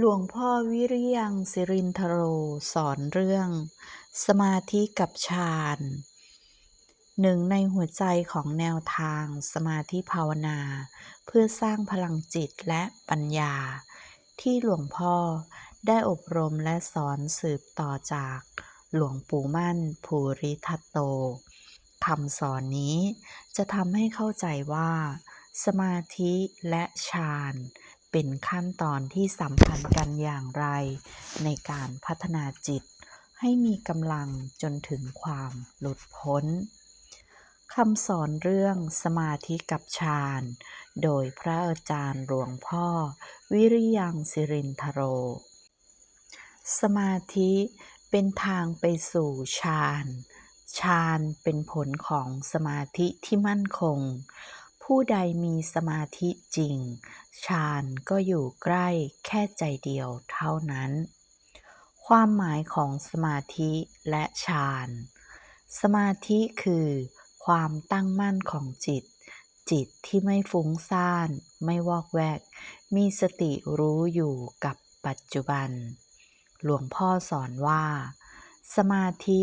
หลวงพ่อวิริยังสิรินทโรสอนเรื่อง สมาธิกับฌานหนึ่งในหัวใจของแนวทางสมาธิภาวนา เพื่อสร้างพลังจิตและปัญญา ที่หลวงพ่อได้อบรมและสอนสืบต่อจากหลวงปู่มั่น ภูริทัตโตคำสอนนี้จะทำให้เข้าใจว่า สมาธิและฌาน เป็นขั้นตอนที่สัมพันธ์กันอย่างไร ในการพัฒนาจิต ให้มีกำลังจนถึงความหลุดพ้นคำสอนเรื่องสมาธิกับฌานโดยพระอาจารย์หลวงพ่อ วิริยังสิรินทโร สมาธิเป็นทางไปสู่ฌานฌานเป็นผลของสมาธิที่มั่นคง ผู้ใดมีสมาธิจริง ฌานก็อยู่ใกล้แค่ใจเดียวเท่านั้น ความหมายของสมาธิและฌาน สมาธิคือ ความตั้งมั่นของจิต จิตที่ไม่ฟุ้งซ่าน ไม่วอกแวก มีสติรู้อยู่กับปัจจุบัน หลวงพ่อสอนว่า สมาธิ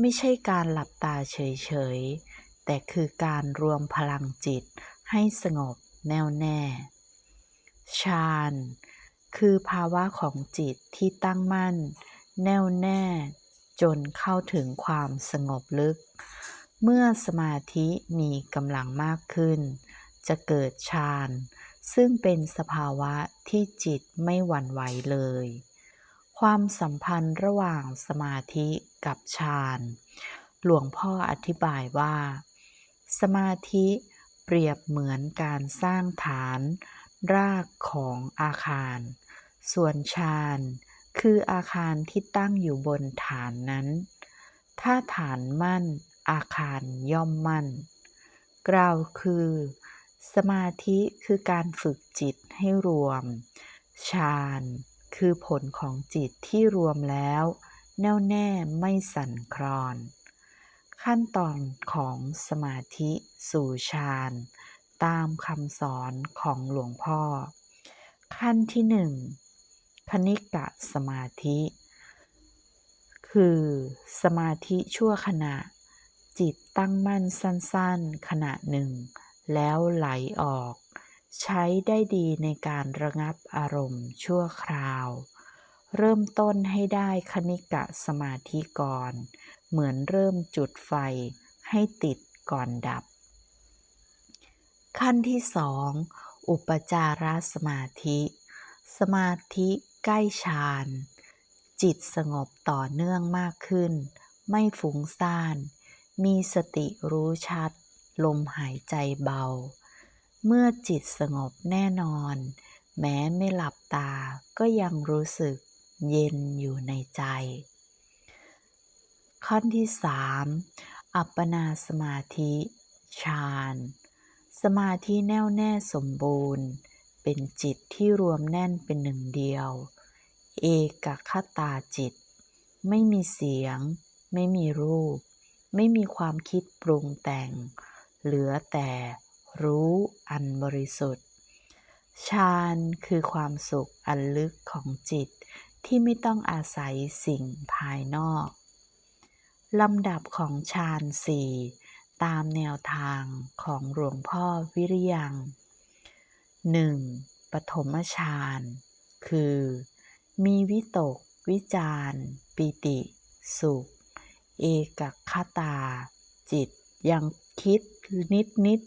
ไม่ใช่การหลับตาเฉยๆ แต่คือการรวมพลังจิตให้สงบแน่วแน่ ฌาน คือภาวะของจิตที่ตั้งมั่น แน่วแน่ จนเข้าถึงความสงบลึก เมื่อสมาธิมีกำลังมากขึ้น จะเกิดฌาน ซึ่งเป็นสภาวะที่จิตไม่หวั่นไหวเลย ความสัมพันธ์ระหว่างสมาธิกับฌาน หลวงพ่ออธิบายว่า สมาธิเปรียบเหมือนการสร้างฐานรากของอาคาร ส่วนชานคืออาคารที่ตั้งอยู่บนฐานนั้น ถ้าฐานมั่นอาคารย่อมมั่น กล่าวคือ สมาธิคือการฝึกจิตให้รวม ฌานคือผลของจิตที่รวมแล้ว แน่วแน่ไม่สั่นคลอน ขั้นตอนของสมาธิสู่ฌานตามคำสอนของหลวงพ่อ ขั้นที่หนึ่งคณิกะสมาธิ คือสมาธิชั่วขณะ จิตตั้งมั่นสั้นๆ ขณะหนึ่ง แล้วไหลออก ใช้ได้ดีในการระงับอารมณ์ชั่วคราว เริ่มต้นให้ได้คณิกะสมาธิก่อน เหมือนเริ่มจุดไฟให้ติดก่อนดับ ขั้นที่สองอุปจารสมาธิ สมาธิใกล้ฌานจิตสงบต่อเนื่องมากขึ้น ไม่ฟุ้งซ่าน มีสติรู้ชัด ลมหายใจเบา เมื่อจิตสงบแน่นอน แม้ไม่หลับตาก็ยังรู้สึกเย็นอยู่ในใจ ขั้นที่สามอัปปนาสมาธิฌานสมาธิแน่วแน่สมบูรณ์ เป็นจิตที่รวมแน่นเป็นหนึ่งเดียว เอกคตาจิต ไม่มีเสียง ไม่มีรูป ไม่มีความคิดปรุงแต่ง เหลือแต่รู้อันบริสุทธิ์ฌานคือความสุขอันลึกของจิตที่ไม่ต้องอาศัยสิ่งภายนอก ลำดับของฌานสี่ตามแนวทางของหลวงพ่อวิริยัง 1. ปฐมฌานคือ มีวิตก วิจารปิติ สุข เอกคตา จิตยังคิดนิดนิด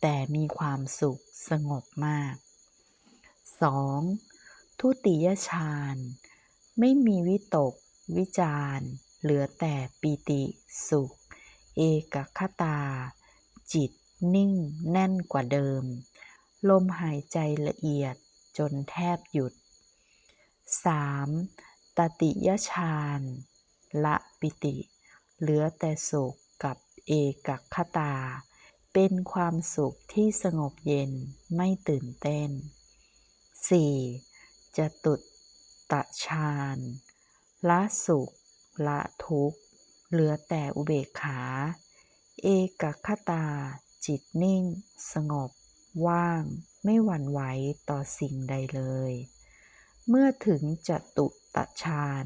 แต่มีความสุขสงบมาก 2. ทุติยฌานไม่มีวิตก วิจาร เหลือแต่ปิติสุข เอกคตา จิตนิ่งแน่นกว่าเดิม ลมหายใจละเอียดจนแทบหยุด 3. ตติยฌานละปิติ เหลือแต่สุขกับเอกคตา เป็นความสุขที่สงบเย็นไม่ตื่นเต้น 4. จะตุตะฌานละสุข ละทุกข์ เหลือแต่อุเบกขา เอกคตา จิตนิ่ง สงบ ว่าง ไม่หวั่นไหวต่อสิ่งใดเลย เมื่อถึงจตุตฌาน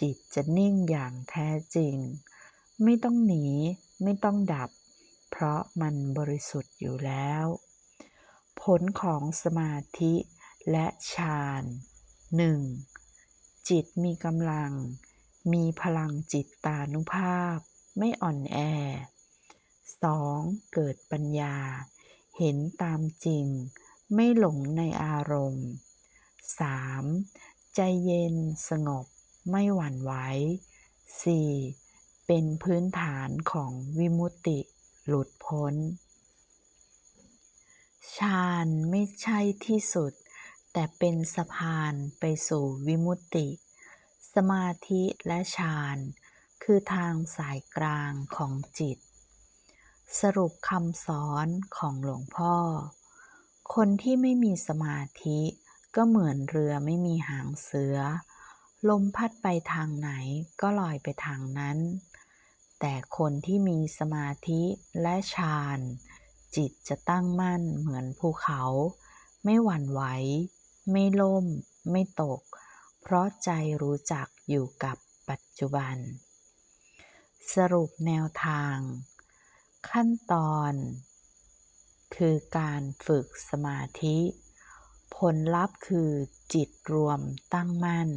จิตจะนิ่งอย่างแท้จริง ไม่ต้องหนี ไม่ต้องดับ เพราะมันบริสุทธิ์อยู่แล้ว ผลของสมาธิและฌานหนึ่งจิตมีกำลัง มีพลังจิตตานุภาพ ไม่อ่อนแอ 2. เกิดปัญญา เห็นตามจริง ไม่หลงในอารมณ์ 3. ใจเย็นสงบ ไม่หวั่นไหว 4. เป็นพื้นฐานของวิมุตติหลุดพ้น ฌานไม่ใช่ที่สุด แต่เป็นสะพานไปสู่วิมุตติ สมาธิและฌานคือทางสายกลางของจิต สรุปคำสอนของหลวงพ่อ คนที่ไม่มีสมาธิก็เหมือนเรือไม่มีหางเสือ ลมพัดไปทางไหนก็ลอยไปทางนั้น แต่คนที่มีสมาธิและฌานจิตจะตั้งมั่นเหมือนภูเขา ไม่หวั่นไหว ไม่ล่ม ไม่ตก เพราะใจรู้จักอยู่กับปัจจุบัน สรุปแนวทาง ขั้นตอน คือการฝึกสมาธิ ผลลัพธ์คือจิตรวมตั้งมั่น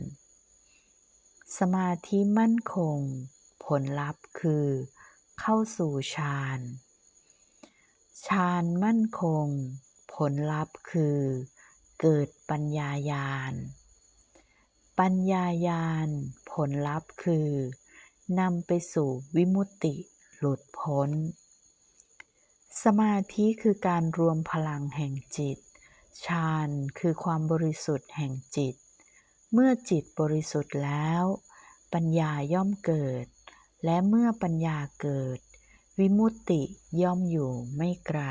สมาธิมั่นคง ผลลัพธ์คือ เข้าสู่ฌานฌานมั่นคง ผลลัพธ์คือ เกิดปัญญายาณ ปัญญายาณผลลัพธ์คือนำไปสู่วิมุตติหลุดพ้น สมาธิคือการรวมพลังแห่งจิต ฌานคือความบริสุทธิ์แห่งจิต เมื่อจิตบริสุทธิ์แล้ว ปัญญาย่อมเกิด และเมื่อปัญญาเกิด วิมุตติย่อมอยู่ไม่ไกล